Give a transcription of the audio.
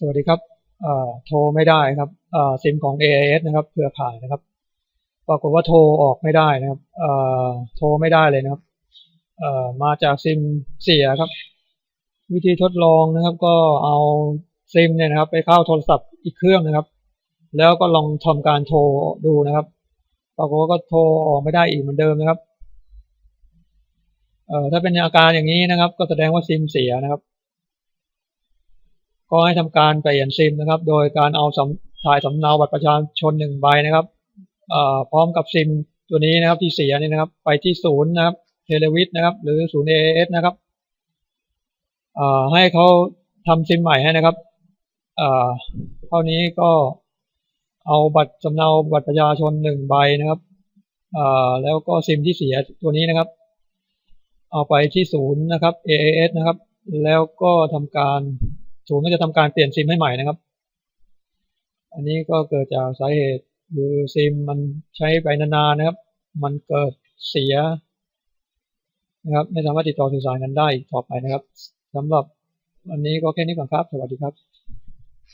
สวัสดีครับโทรไม่ได้ครับซิมของ AIS นะครับเครือข่ายนะครับ ปรากฏว่าโทรออกไม่ได้นะครับโทรไม่ได้เลยนะครับมาจากซิมเสียครับ วิธีทดลองนะครับ ก็เอาซิมเนี่ยนะครับ ไปเข้าโทรศัพท์อีกเครื่องนะครับ แล้วก็ลองทำการโทรดูนะครับปรากฏว่าก็โทรออกไม่ได้อีกเหมือนเดิมนะครับถ้าเป็นอาการอย่างนี้นะครับ ก็แสดงว่าซิมเสียนะครับ ก็ให้ทำการเปลี่ยนซิมนะครับ โดยการเอาสถ่ายสำเนาบัตรประชาชนหนึ่งใบนะครับพร้อมกับซิมตัวนี้นะครับที่เสียนี่นะครับ ไปที่ศูนย์นะครับเทเลวิทนะครับ หรือศูนย์เอเอสนะครับให้เขาทำซิมใหม่ให้นะครับเท่านี้ก็เอาบัตรสำเนาบัตรประชาชนหนึ่งใบนะครับแล้วก็ซิมที่เสียตัวนี้นะครับ เอาไปที่ศูนย์นะครับ AAS นะครับ แล้วก็ทำการ ศูนย์ก็จะทำการเปลี่ยนซิมให้ใหม่นะครับ อันนี้ก็เกิดจากสาเหตุคือซิมมันใช้ไปนานๆนะครับ มันเกิดเสียนะครับ ไม่สามารถติดต่อสื่อสารกันได้ต่อไปนะครับสำหรับวันนี้ก็แค่นี้ก่อนครับ สวัสดีครับ